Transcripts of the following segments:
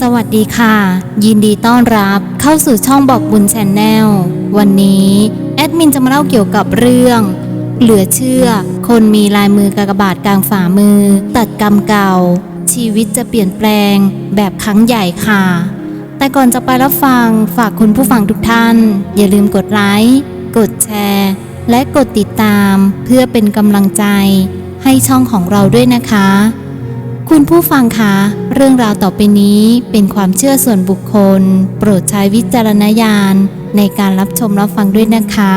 สวัสดีค่ะ ยินดีต้อนรับเข้าสู่ช่องบอกบุญแชนแนลวันนี้แอดมินจะมาเล่าเกี่ยวกับเรื่อง เหลือเชื่อ คนมีลายมือกากบาทกลางฝ่ามือ ตัดกรรมเก่า ชีวิตจะเปลี่ยนแปลงแบบครั้งใหญ่ค่ะ แต่ก่อนจะไปรับฟังฝากคุณผู้ฟังทุกท่าน อย่าลืมกดไลค์กดแชร์ และกดติดตามเพื่อเป็นกำลังใจ ให้ช่องของเราด้วยนะคะ คุณผู้ฟังคะ เรื่องราวต่อไปนี้เป็นความเชื่อส่วนบุคคล โปรดใช้วิจารณญาณในการรับชมรับฟังด้วยนะคะ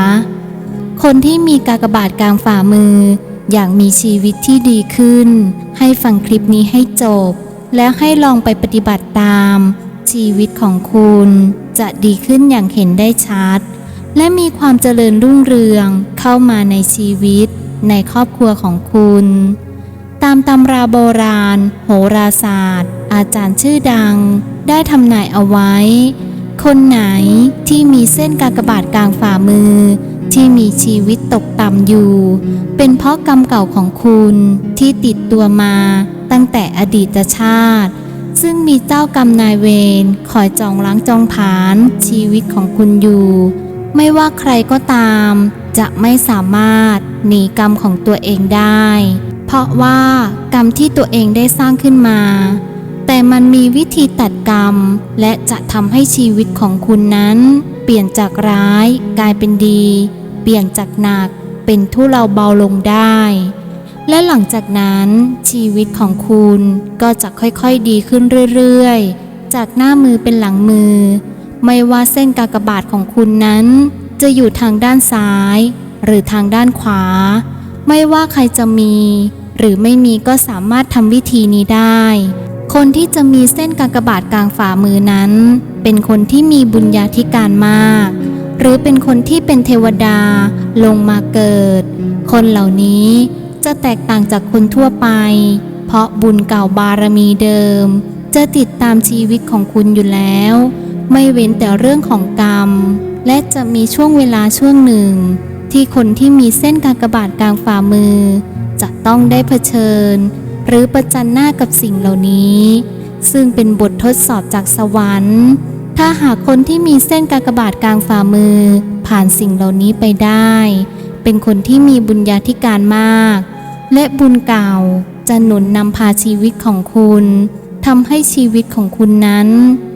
คนที่มีกากบาทกลางฝ่ามือ อยากมีชีวิตที่ดีขึ้น ให้ฟังคลิปนี้ให้จบ แล้วให้ลองไปปฏิบัติตาม ชีวิตของคุณจะดีขึ้นอย่างเห็นได้ชัด และมีความเจริญรุ่งเรืองเข้ามาในชีวิตในครอบครัวของคุณ ตามตำราโบราณ โหราศาสตร์ อาจารย์ชื่อดัง ได้ทำนายเอาไว้ คนไหนที่มีเส้นกากบาทกลางฝ่ามือ ที่มีชีวิตตกต่ำอยู่ เป็นเพราะกรรมเก่าของคุณที่ติดตัวมาตั้งแต่อดีตชาติ ซึ่งมีเจ้ากรรมนายเวรคอยจองล้างจองผานชีวิตของคุณอยู่ ไม่ว่าใครก็ตาม จะไม่สามารถหนีกรรมของตัวเองได้ เพราะว่ากรรมที่ตัวเองได้สร้างขึ้นมา แต่มันมีวิธีตัดกรรม และจะทำให้ชีวิตของคุณนั้น เปลี่ยนจากร้าย กลายเป็นดี เปลี่ยนจากหนัก เป็นทุเลาเบาลงได้ และหลังจากนั้นชีวิตของคุณก็จะค่อยๆดีขึ้นเรื่อยๆ จากหน้ามือเป็นหลังมือ ไม่ว่าเส้นกากบาทของคุณนั้น จะอยู่ทางด้านซ้าย หรือทางด้านขวา ไม่ว่าใครจะมี หรือไม่มีก็สามารถทำวิธีนี้ได้ คนที่จะมีเส้นกากบาทกลางฝ่ามือนั้น เป็นคนที่มีบุญญาธิการมาก หรือเป็นคนที่เป็นเทวดาลงมาเกิด คนเหล่านี้จะแตกต่างจากคนทั่วไป เพราะบุญเก่าบารมีเดิม จะติดตามชีวิตของคุณอยู่แล้ว ไม่เว้นแต่เรื่องของกรรม และจะมีช่วงเวลาช่วงหนึ่ง ที่คนที่มีเส้นกากบาทกลางฝ่ามือ จะต้องได้เผชิญ หรือประจันหน้ากับสิ่งเหล่านี้ ซึ่งเป็นบททดสอบจากสวรรค์ ถ้าหากคนที่มีเส้นกากบาทกลางฝ่ามือ ผ่านสิ่งเหล่านี้ไปได้ เป็นคนที่มีบุญญาธิการมาก และบุญเก่าจะหนุนนำพาชีวิตของคุณทำให้ชีวิตของคุณนั้น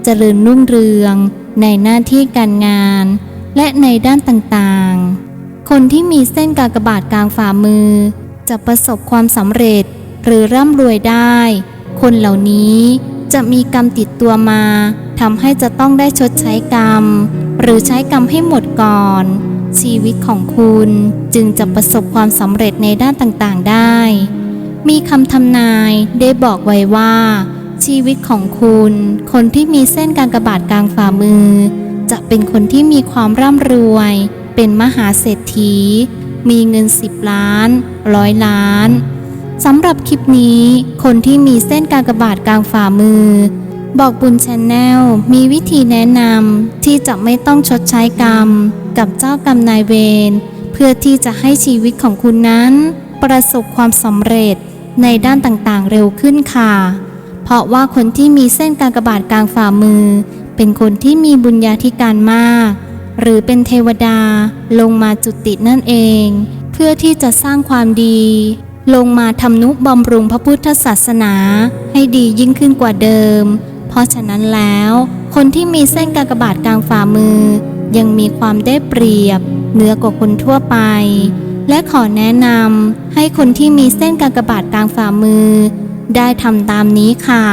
เจริญรุ่งเรืองในหน้าที่การงาน และในด้านต่างๆ คนที่มีเส้นกากบาทกลางฝ่ามือ จะประสบความสำเร็จหรือร่ำรวยได้ คนเหล่านี้จะมีกรรมติดตัวมาทำให้จะต้องได้ชดใช้กรรม หรือใช้กรรมให้หมดก่อน ชีวิตของคุณจึงจะประสบความสำเร็จในด้านต่างๆได้ มีคำทำนายได้บอกไว้ว่า ชีวิตของคุณ คนที่มีเส้นการกระบาทกลางฝ่ามือ จะเป็นคนที่มีความร่ำรวย เป็นมหาเศรษฐี มีเงิน 10 ล้านร้อยล้านสำหรับคลิปนี้ คนที่มีเส้นกากบาทกลางฝ่ามือ บอกบุญชนแนลมีวิธีแนะนำที่จะไม่ต้องชดใช้กรรม กับเจ้ากรรมนายเวรเพื่อที่จะให้ชีวิตของคุณนั้น ประสบความสำเร็จในด้านต่างๆเร็วขึ้นค่ะ เพราะว่าคนที่มีเส้นกากบาทกลางฝ่ามือ เป็นคนที่มีบุญญาธิการมาก หรือเป็นเทวดาลงมาจุตินั่นเอง เพื่อที่จะสร้างความดี ลงมาทำนุบำรุงพระพุทธศาสนาให้ดียิ่งขึ้นกว่าเดิม เพราะฉะนั้นแล้ว คนที่มีเส้นกากบาทกลางฝ่ามือ ยังมีความได้เปรียบเหนือกว่าคนทั่วไป และขอแนะนำให้คนที่มีเส้นกากบาทกลางฝ่ามือ ได้ทำตามนี้ค่ะ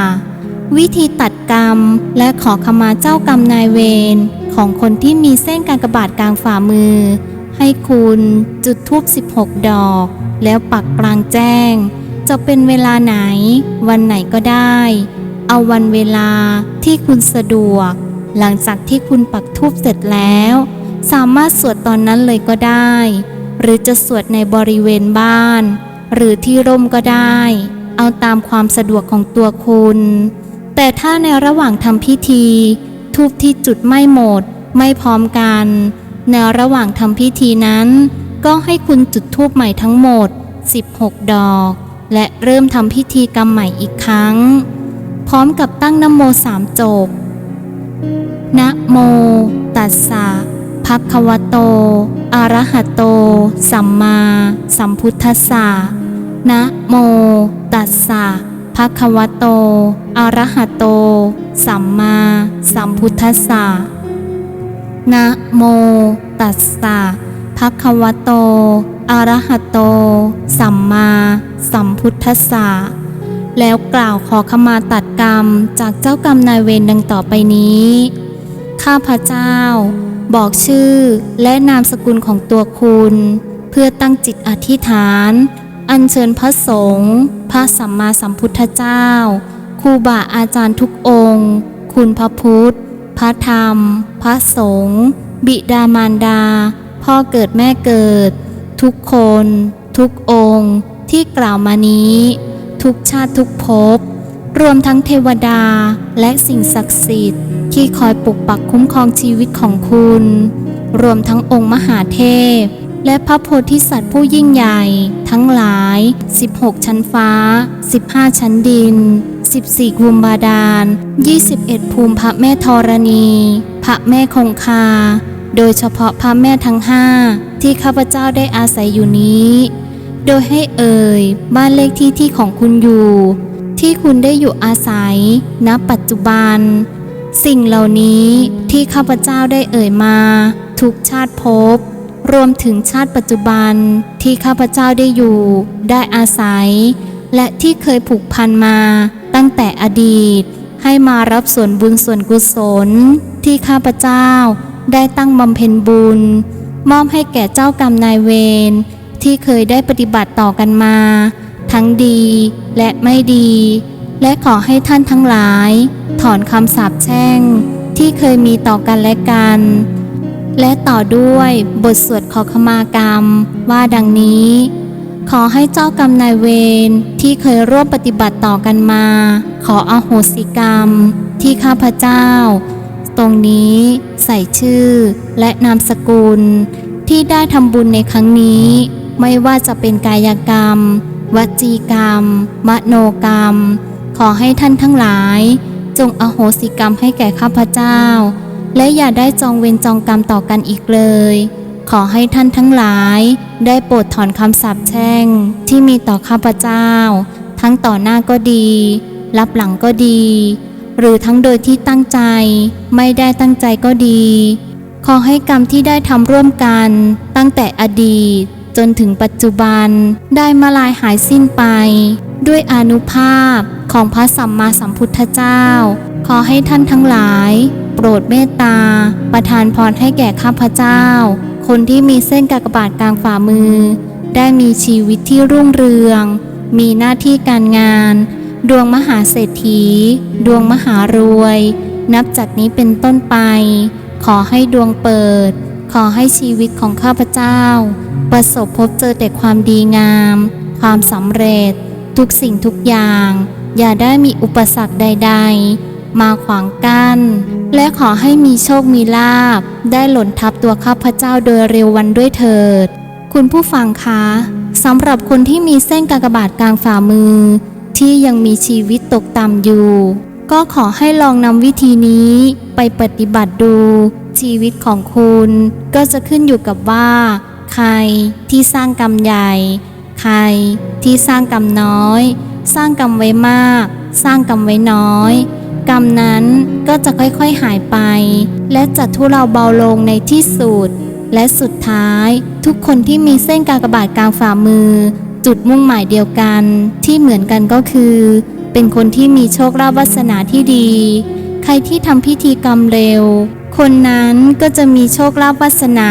วิธีตัดกรรมและขอขมาเจ้ากรรมนายเวร ของคนที่มีเส้นการกระบาทกลางฝ่ามือ ให้คุณจุดทูบ16 ดอก แล้วปักกลางแจ้ง จะเป็นเวลาไหน วันไหนก็ได้ เอาวันเวลาที่คุณสะดวก หลังจากที่คุณปักทูบเสร็จแล้ว สามารถสวดตอนนั้นเลยก็ได้ หรือจะสวดในบริเวณบ้าน หรือที่ร่มก็ได้ เอาตามความสะดวกของตัวคุณ แต่ถ้าในระหว่างทำพิธี ทูบที่จุดไม่หมด ไม่พร้อมกัน ในระหว่างทำพิธีนั้น ก็ให้คุณจุดทูบใหม่ทั้งหมด 16 ดอก และเริ่มทำพิธีกรรมใหม่อีกครั้ง พร้อมกับตั้งนโมสามจบนะโม ตัสสะภะคะวะโต อะระหะโต สัมมา สัมพุทธัสสะนะโม ตัสสะ ภะควโต อรหโต สัมมาสัมพุทธัสสะ นะโม ตัสสะภะควโต อรหโต สัมมาสัมพุทธัสสะ แล้วกล่าวขอขมาตัดกรรมจากเจ้ากรรมนายเวรดังต่อไปนี้ ข้าพเจ้า บอกชื่อและนามสกุลของตัวคุณ เพื่อตั้งจิตอธิษฐาน อัญเชิญพระสงฆ์พระสัมมาสัมพุทธเจ้าครูบาอาจารย์ทุกองค์ คุณพระพุทธ พระธรรม พระสงฆ์บิดามารดา พ่อเกิดแม่เกิด ทุกคน ทุกองค์ ที่กล่าวมานี้ ทุกชาติทุกภพรวมทั้งเทวดาและสิ่งศักดิ์สิทธิ์ที่คอยปกปักคุ้มครองชีวิตของคุณ รวมทั้งองค์มหาเทพ และพระโพธิสัตว์ผู้ยิ่งใหญ่ทั้งหลาย 16 ชั้นฟ้า 15 ชั้นดิน 14กุมบาดาล 21 ภูมิพระแม่ธรณี พระแม่คงคา โดยเฉพาะพระแม่ทั้งห้าที่ข้าพเจ้าได้อาศัยอยู่นี้ โดยให้เอ่ย บ้านเลขที่ที่ของคุณอยู่ ที่คุณได้อยู่อาศัย ณ ปัจจุบัน สิ่งเหล่านี้ที่ข้าพเจ้าได้เอ่ยมา ทุกชาติภพ รวมถึงชาติปัจจุบันที่ข้าพเจ้าได้อยู่ ได้อาศัย และที่เคยผูกพันมาตั้งแต่อดีต ให้มารับส่วนบุญส่วนกุศล ที่ข้าพเจ้าได้ตั้งบำเพ็ญบุญ มอบให้แก่เจ้ากรรมนายเวรที่เคยได้ปฏิบัติต่อกันมา ทั้งดีและไม่ดี และขอให้ท่านทั้งหลาย ถอนคำสาปแช่ง ที่เคยมีต่อกันและกัน และต่อด้วยบทสวดขอขมากรรม ว่าดังนี้ ขอให้เจ้ากรรมนายเวรที่เคยร่วมปฏิบัติต่อกันมา ขออโหสิกรรม ที่ข้าพเจ้า ตรงนี้ใส่ชื่อและนามสกุล ที่ได้ทำบุญในครั้งนี้ ไม่ว่าจะเป็นกายกรรม วจีกรรม มโนกรรม ขอให้ท่านทั้งหลาย จงอโหสิกรรมให้แก่ข้าพเจ้า และอย่าได้จองเวรจองกรรมต่อกันอีกเลย ขอให้ท่านทั้งหลาย ได้โปรดถอนคำสาปแช่ง ที่มีต่อข้าพเจ้า ทั้งต่อหน้าก็ดี รับหลังก็ดี หรือทั้งโดยที่ตั้งใจ ไม่ได้ตั้งใจก็ดี ขอให้กรรมที่ได้ทำร่วมกันตั้งแต่อดีต จนถึงปัจจุบันได้มาลายหายสิ้นไป ด้วยอนุภาพของพระสัมมาสัมพุทธเจ้า ขอให้ท่านทั้งหลาย ปรดเมตตา ประทานพรให้แก่ข้าพเจ้า คนที่มีเส้นกากบาทกลางฝ่ามือ ได้มีชีวิตที่รุ่งเรือง มีหน้าที่การงาน ดวงมหาเศรษฐี ดวงมหารวย นับจากนี้เป็นต้นไป ขอให้ดวงเปิด ขอให้ชีวิตของข้าพเจ้า ประสบพบเจอแต่ความดีงาม ความสำเร็จ ทุกสิ่งทุกอย่าง อย่าได้มีอุปสรรคใด ๆ มาขวางกั้น และขอให้มีโชคมีลาบ ได้หล่นทับตัวข้าพเจ้าโดยเร็ววันด้วยเถิด คุณผู้ฟังคะสำหรับคนที่มีเส้นกากบาทกลางฝ่ามือ ที่ยังมีชีวิตตกต่ำอยู่ ก็ขอให้ลองนำวิธีนี้ไปปฏิบัติดู ชีวิตของคุณ ก็จะขึ้นอยู่กับว่า ใครที่สร้างกรรมใหญ่ ใครที่สร้างกรรมน้อย สร้างกรรมไว้มาก สร้างกรรมไว้น้อย กรรมนั้นก็จะค่อยๆหายไป และจะทุเลาเบาลงในที่สุด และสุดท้าย ทุกคนที่มีเส้นกากบาทกลางฝ่ามือ จุดมุ่งหมายเดียวกัน ที่เหมือนกันก็คือ เป็นคนที่มีโชคลาภวาสนาที่ดี ใครที่ทำพิธีกรรมเร็ว คนนั้นก็จะมีโชคลาภวาสนา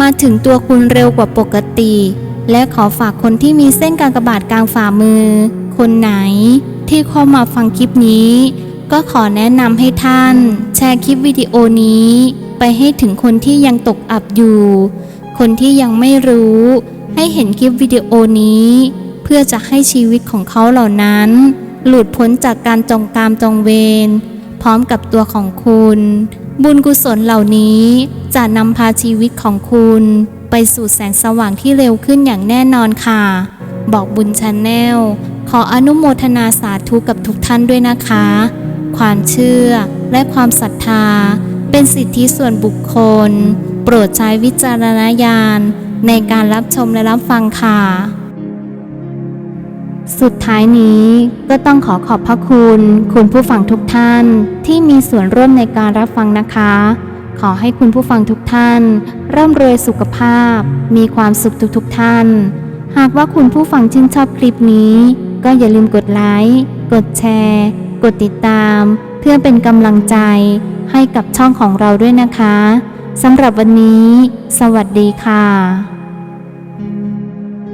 มาถึงตัวคุณเร็วกว่าปกติ และขอฝากคนที่มีเส้นกากบาทกลางฝ่ามือ คนไหนที่เข้ามาฟังคลิปนี้ ก็ขอแนะนำให้ท่าน แชร์คลิปวิดีโอนี้ไปให้ถึงคนที่ยังตกอับอยู่ คนที่ยังไม่รู้ ให้เห็นคลิปวิดีโอนี้ เพื่อจะให้ชีวิตของเขาเหล่านั้น หลุดพ้นจากการจองกามจองเวรพร้อมกับตัวของคุณ บุญกุศลเหล่านี้จะนำพาชีวิตของคุณ ไปสู่แสงสว่างที่เร็วขึ้นอย่างแน่นอนค่ะ บอกบุญชาแนลขออนุโมทนาสาธุกับทุกท่านด้วยนะคะ ความเชื่อ และความศรัทธา เป็นสิทธิส่วนบุคคล โปรดใช้วิจารณญาณ ในการรับชมและรับฟังค่ะ สุดท้ายนี้ก็ต้องขอขอบพระคุณ คุณผู้ฟังทุกท่านที่มีส่วนร่วมในการรับฟังนะคะ ขอให้คุณผู้ฟังทุกท่าน ร่ำรวยสุขภาพ มีความสุขทุกๆทท่าน หากว่าคุณผู้ฟังชื่นชอบคลิปนี้ ก็อย่าลืมกดไลค์ กดแชร์ กดติดตามเพื่อเป็นกำลังใจให้กับช่องของเราด้วยนะคะสำหรับวันนี้ สวัสดีค่ะ